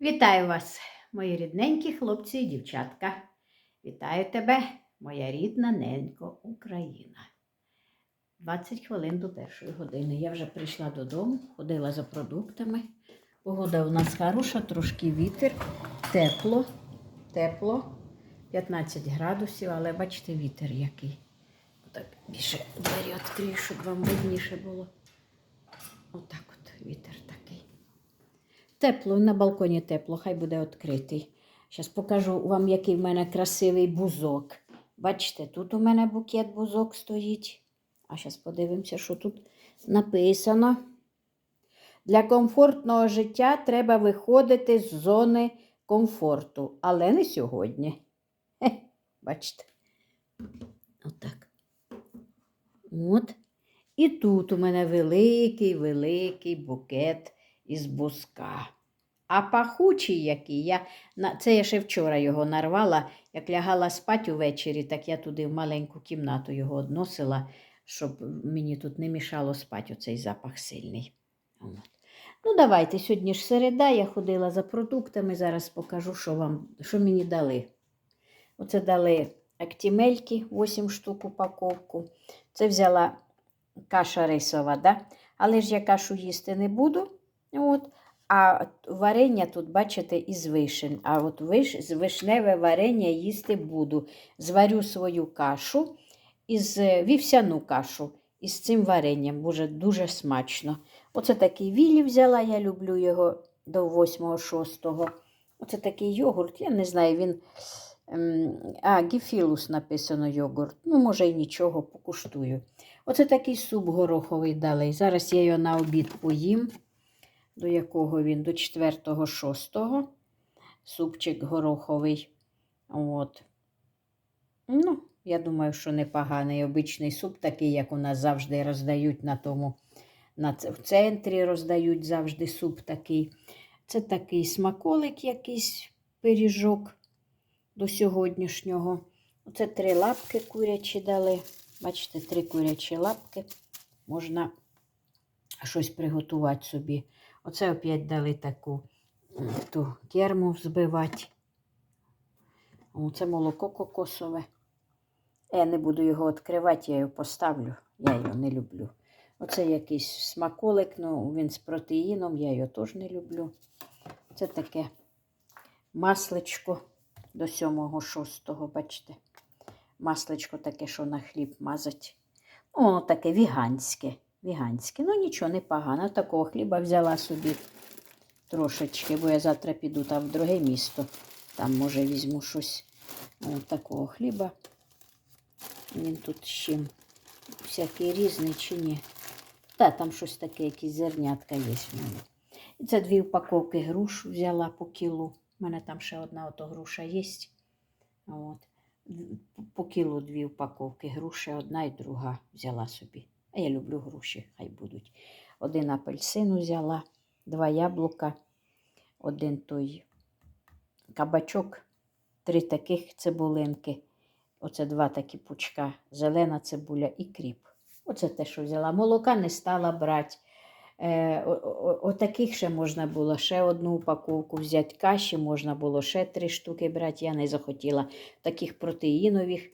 Вітаю вас, мої рідненькі хлопці і дівчатка. Вітаю тебе, моя рідна ненько Україна. 20 хвилин до першої години. Я вже прийшла додому, ходила за продуктами. Погода у нас хороша, трошки вітер, тепло, тепло, 15 градусів, але бачите, вітер який. Отак більше двері відкрию, щоб вам видніше було. Отак от вітер такий. Тепло, на балконі тепло, хай буде відкритий. Зараз покажу вам, який в мене красивий бузок. Бачите, тут у мене букет бузок стоїть. А зараз подивимося, що тут написано. Для комфортного життя треба виходити з зони комфорту, але не сьогодні. Хе, бачите? Отак. От. І тут у мене великий, великий букет із бузка. А пахучий який, я, це я ще вчора його нарвала. Як лягала спати увечері, так я туди в маленьку кімнату його односила, щоб мені тут не мішало спати оцей запах сильний. Ну, давайте, сьогодні ж середа, я ходила за продуктами, зараз покажу, що, вам, що мені дали. Оце дали актімельки, 8 штук упаковку. Це взяла каша рисова, да? але ж я кашу їсти не буду. От. А варення тут, бачите, із вишень. А от виш, з вишневе варення їсти буду. Зварю свою кашу із е, вівсяну кашу із цим варенням. Буде дуже смачно. Оце такий вілі взяла, я люблю його до 8-6. Оце такий йогурт. Я не знаю, він. ем, А, гіфілус написано йогурт. Ну, може, і нічого, покуштую. Оце такий суп гороховий дали. Зараз я його на обід поїм. До якого він? До 4-6. Супчик гороховий. От. Ну, я думаю, що непоганий обичний суп, такий, як у нас завжди роздають на тому. На, в центрі роздають завжди суп такий. Це такий смаколик якийсь пиріжок до сьогоднішнього. Оце три лапки курячі дали. Бачите, три курячі лапки. Можна щось приготувати собі. Оце опять дали таку ту керму взбивати. Це молоко кокосове. Я не буду його відкривати, я його поставлю. Я його не люблю. Оце якийсь смаколик, ну він з протеїном, я його теж не люблю. Це таке масличко до 7-6, бачите. Масличко таке, що на хліб мазать. Ну, воно таке віганське. Віганське. Ну нічого, не погано. Такого хліба взяла собі трошечки, бо я завтра піду там в друге місто. Там, може, візьму щось О, такого хліба. Він тут чим всякий різний чи ні. Та там щось таке, якісь зернятка є в мене. І це дві упаковки груш взяла по кілу. У мене там ще одна ото груша є. От. По кілу дві упаковки груші, одна і друга взяла собі. А я люблю груші, хай будуть. Один апельсин взяла, два яблука, один той кабачок, три таких цибулинки. Оце два такі пучка, зелена цибуля і кріп. Оце те, що взяла. Молока не стала брати. Е, Отаких ще можна було ще одну упаковку взяти. Каші можна було ще три штуки брати. Я не захотіла. Таких протеїнових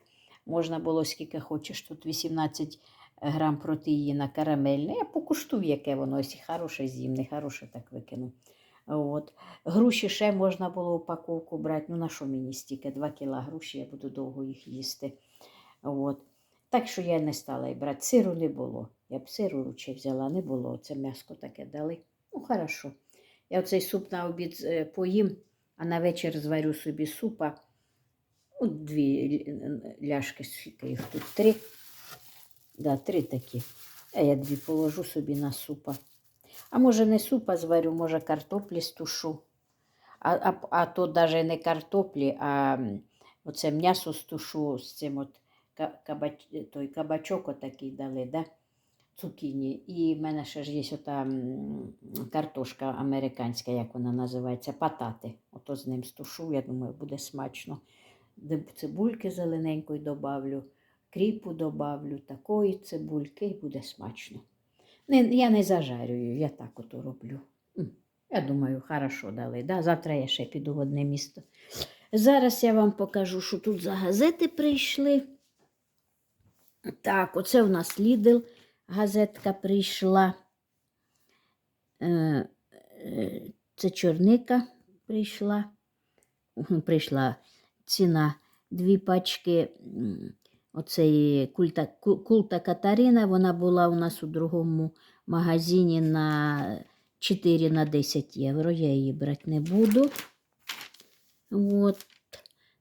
можна було скільки хочеш. Тут 18 грам протеїна карамельне. Я покуштую, яке воно, якщо хороше з'їм, не хороше так викину. От. Груші ще можна було упаковку брати. Ну на що мені стільки? 2 кіла груші, я буду довго їх їсти. От. Так що я не стала і брати. Сиру не було. Я б сиру лучше взяла, не було. Це м'яско таке дали. Ну, хорошо. Я оцей суп на обід е, поїм, а на вечір зварю собі супа. От дві ляшки, скільки їх тут три. Да, три такі. А я дві положу собі на супа. А може не супа зварю, може картоплі стушу. А, а, а то навіть не картоплі, а оце м'ясо стушу з цим от кабач, той кабачок отакий дали, да? цукіні. І в мене ще ж є ота картошка американська, як вона називається, патати. Ото з ним стушу, я думаю, буде смачно. Цибульки зелененької добавлю, кріпу добавлю, такої цибульки і буде смачно. Не, я не зажарюю, я так ото роблю. Я думаю, хорошо дали. Да? Завтра я ще піду в одне місто. Зараз я вам покажу, що тут за газети прийшли. Так, оце у нас Лідл газетка прийшла. Е, е, Це чорника прийшла. Прийшла ціна дві пачки оцеї культа, ку- култа Катарина. Вона була у нас у другому магазині на 4 на 10 євро. Я її брати не буду. От.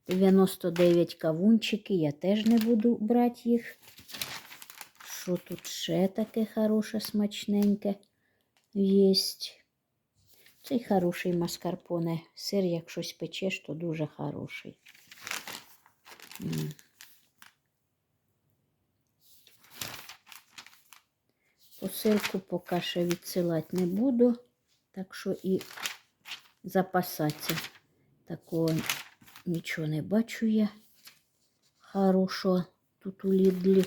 99 кавунчики, я теж не буду брати їх. Що тут ще таке хороше, смачненьке єсть? Цей хороший маскарпоне. Сир, як щось печеш, то дуже хороший. Посилку поки ще відсилати не буду, так що і запасатися. Такого нічого не бачу я хорошого тут у Лідлі.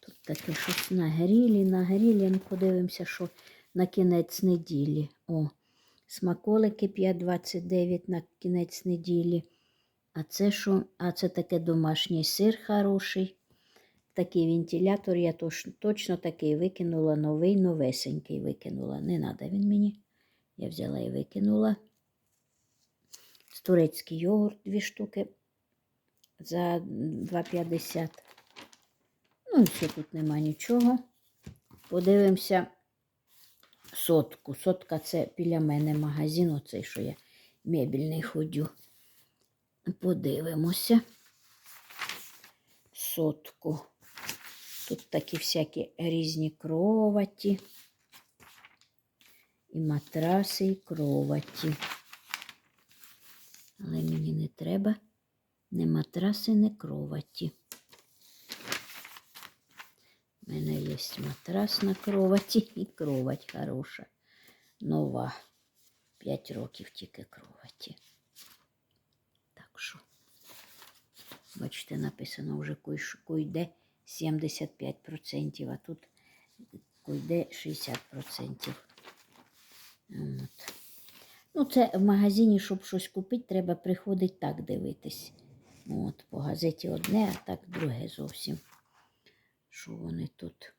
Тут таке щось на грілі, на грілі. Ну, подивимося, що на кінець неділі. О, смаколики 5,29 на кінець неділі. А це що? А це таке домашній сир хороший. Такий вентилятор я точ, точно такий викинула, новий, новесенький викинула. Не треба він мені. Я взяла і викинула. Турецький йогурт дві штуки за 2,50. Ну, і все тут нема нічого. Подивимося сотку. Сотка це біля мене магазин, оцей, що я мебільний ходю. Подивимося. Сотку. Тут такі всякі різні кроваті. І матраси, і кроваті. Але мені не треба не матраси, не кроваті. У мене є матрас на кроваті і кровать хороша. Нова. П'ять років тільки кроваті. Так що, бачите, написано вже кой- койде 75%, а тут койде 60%. От. Ну, це в магазині, щоб щось купити, треба приходити так дивитись. От, по газеті одне, а так друге зовсім. Що вони тут?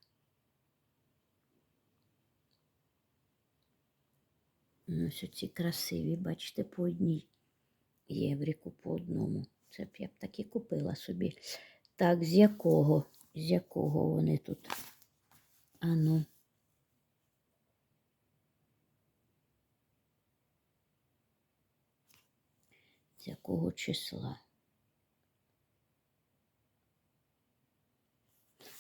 Ось ці красиві, бачите, по одній євріку по одному. Це б я б так і купила собі. Так, з якого? З якого вони тут? Ану. З якого числа?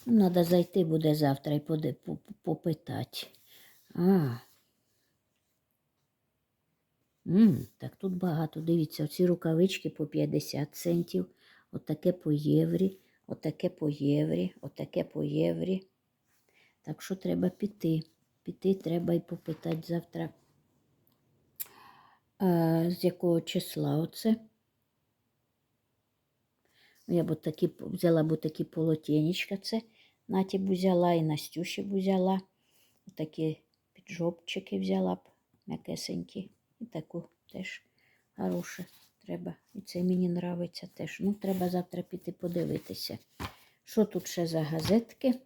Треба зайти буде завтра і поди- по- по- попитати. А. М, так тут багато. Дивіться, оці рукавички по 50 центів, отаке по єврі, отаке по єврі, отаке по єврі. Так що треба піти. Піти треба і попитати завтра, а, з якого числа оце. Я б такі взяла б такі полотенечка, це Наті б взяла і Настюші б взяла. Такі піджопчики взяла б м'якесенькі. І таку теж хороше треба. І це мені нравиться теж. Ну, треба завтра піти подивитися. Що тут ще за газетки?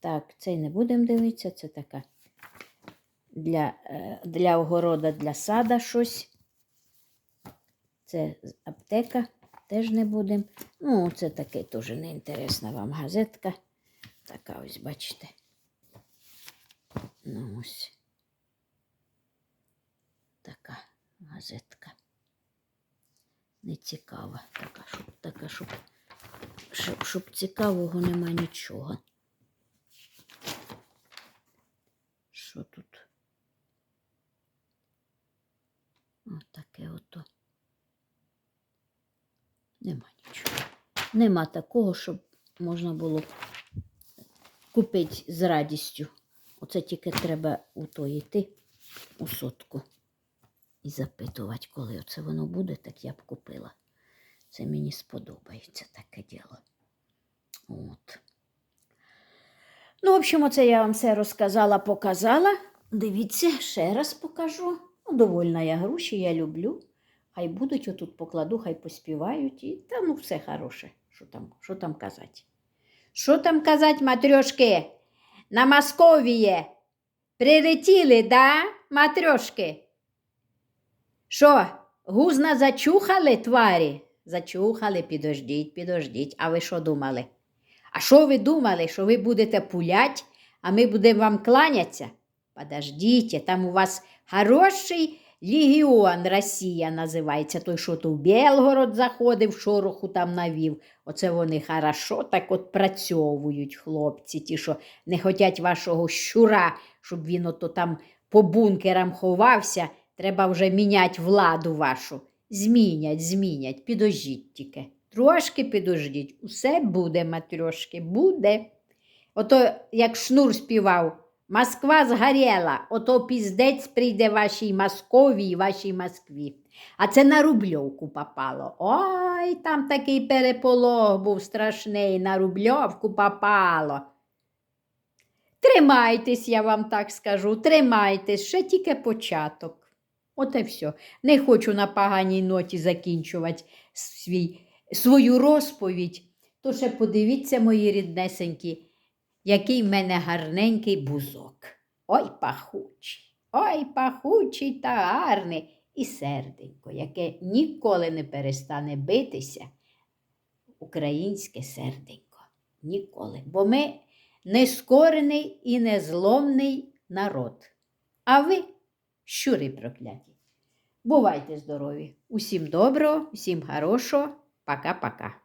Так, цей не будемо дивитися, це така для, е, для огорода, для сада щось. Це аптека, теж не будемо. Ну, це таке теж неінтересна вам газетка. Така ось, бачите. Ну ось. Така газетка. Не цікава. Така, щоб, така, щоб, щоб, щоб цікавого нема нічого. Що тут? Ось таке ото. Нема нічого. Нема такого, щоб можна було купити з радістю. Оце тільки треба у то йти у сотку і запитувати, коли оце воно буде, так я б купила. Це мені сподобається таке діло. От. Ну, в общем, оце я вам все розказала, показала. Дивіться, ще раз покажу. Ну, довольна я груші, я люблю. Хай будуть отут покладу, хай поспівають і та ну все хороше. Що там, що там казати? Що там казати, матрьошки? На Московіє прилетіли, да, матрьошки? Що, гузна зачухали тварі? Зачухали, підождіть, підождіть. А ви що думали? А що ви думали, що ви будете пулять, а ми будемо вам кланятися? Подождіть, там у вас хороший легіон Росія називається. Той, що то в Белгород заходив, шороху там навів. Оце вони хорошо так от працьовують, хлопці, ті, що не хотять вашого щура, щоб він ото там по бункерам ховався. Треба вже міняти владу вашу. Змінять, змінять, підождіть тільки. Трошки підождіть. Усе буде, матрьошки, буде. Ото як шнур співав, Москва згоріла, ото піздець прийде вашій Московії, вашій Москві. А це на Рубльовку попало. Ой, там такий переполох був страшний, на Рубльовку попало. Тримайтесь, я вам так скажу, тримайтесь, ще тільки початок. От і все. Не хочу на поганій ноті закінчувати свій, свою розповідь. То ще подивіться, мої ріднесенькі, який в мене гарненький бузок. Ой, пахучий, ой, пахучий та гарний. І серденько, яке ніколи не перестане битися. Українське серденько. Ніколи. Бо ми нескорений і незломний народ. А ви щури прокляті. Бувайте здорові! Усім доброго, всім хорошого, пока-пока.